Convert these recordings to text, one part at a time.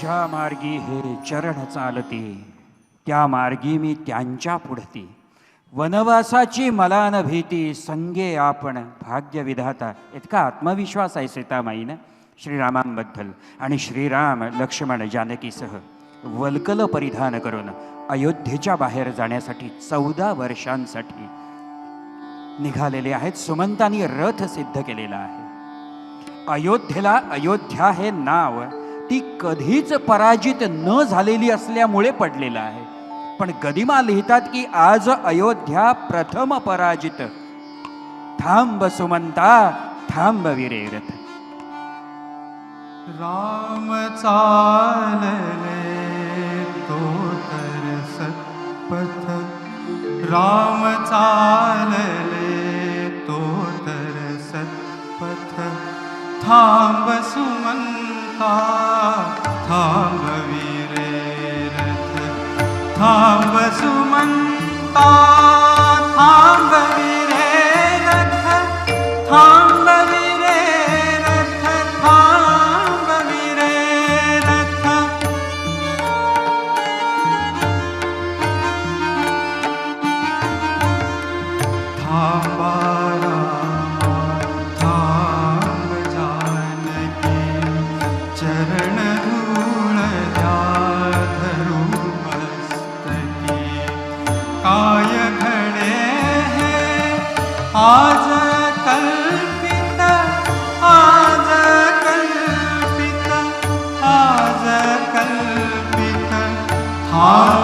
ज्या मार्गी हे चरण चालते त्या मार्गी मी त्यांच्या पुढती. वनवासाची मला न भीती संगे आपण भाग्यविधाता. इतका आत्मविश्वास आहे सीतामाईनं श्रीरामांबद्दल. आणि श्रीराम लक्ष्मण जानकीसह वल्कल परिधान करून अयोध्येच्या बाहेर जाण्यासाठी चौदा वर्षांसाठी निघालेले आहेत. सुमंतांनी रथ सिद्ध केलेला आहे. अयोध्येला अयोध्या हे नाव ती कधीच पराजित न झालेली असल्यामुळे पडलेलं आहे. पण गदिमा लिहितात की आज अयोध्या प्रथम पराजित. थांब सुमंता थांब विरेरथ. राम चालले तो तर सत्पथ राम चालले तो तर सत्पथ थांब सुमंता थांब वीरे रथ थांब सुमंता थांब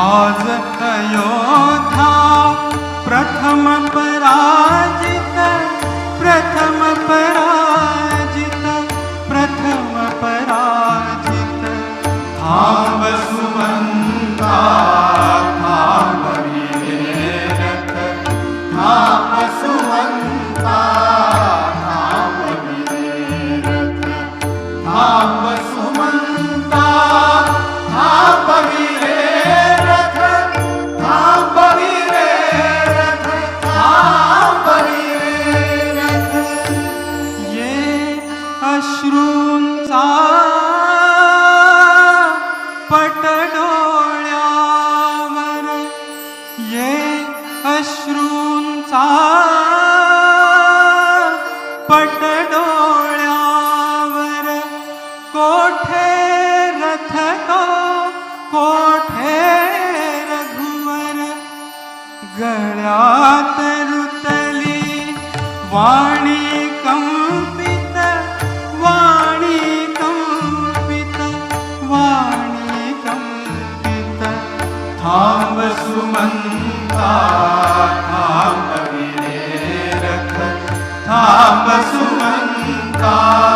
आज अयोध्या थको कोठे रघुवर गळ्यात रुतली वाणी कंपित वाणी कंपित वाणी कंपित. थांब सुमंता थांब विने रख थांब सुमंता.